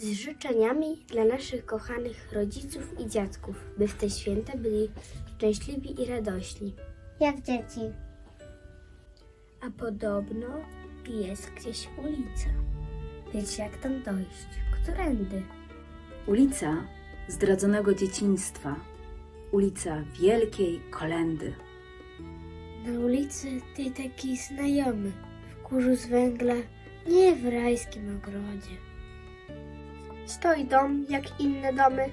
z życzeniami dla naszych kochanych rodziców i dziadków, by w te święta byli szczęśliwi i radośni. Jak dzieci. A podobno jest gdzieś ulica. Wiecie jak tam dojść? Którędy? Ulica zdradzonego dzieciństwa. Ulica wielkiej kolendy. Na ulicy tej taki znajomy, w kurzu z węgla, nie w rajskim ogrodzie. Stoi dom jak inne domy,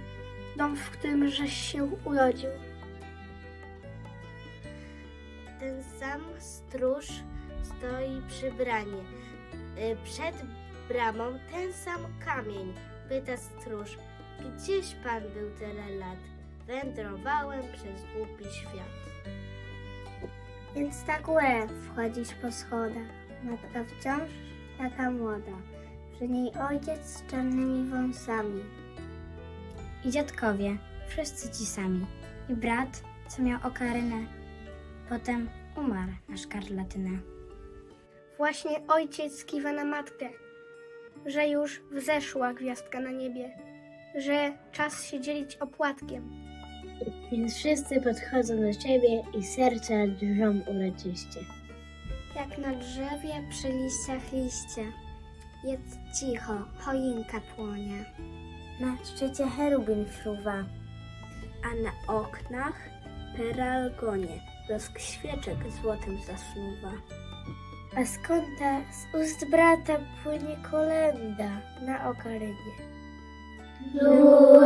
dom, w którym żeś się urodził. Ten sam stróż stoi przy bramie. Y, Przed bramą ten sam kamień. Pyta stróż, gdzieś pan był tyle lat? Wędrowałem przez głupi świat. Więc na górę wchodzić po schodach. Matka wciąż taka młoda. Przy niej ojciec z czarnymi wąsami. I dziadkowie, wszyscy ci sami. I brat, co miał okarynę. Potem umarł na szkarlatynę. Właśnie ojciec kiwa na matkę, że już wzeszła gwiazdka na niebie, że czas się dzielić opłatkiem. Więc wszyscy podchodzą do ciebie i serca drżą uroczyście. Jak na drzewie przy liściach liście. Jest cicho, choinka płonie. Na szczycie cherubin fruwa, a na oknach peralgonie blask świeczek złotem zasnuwa. A z kąta z ust brata płynie kolenda na okarynie. Lu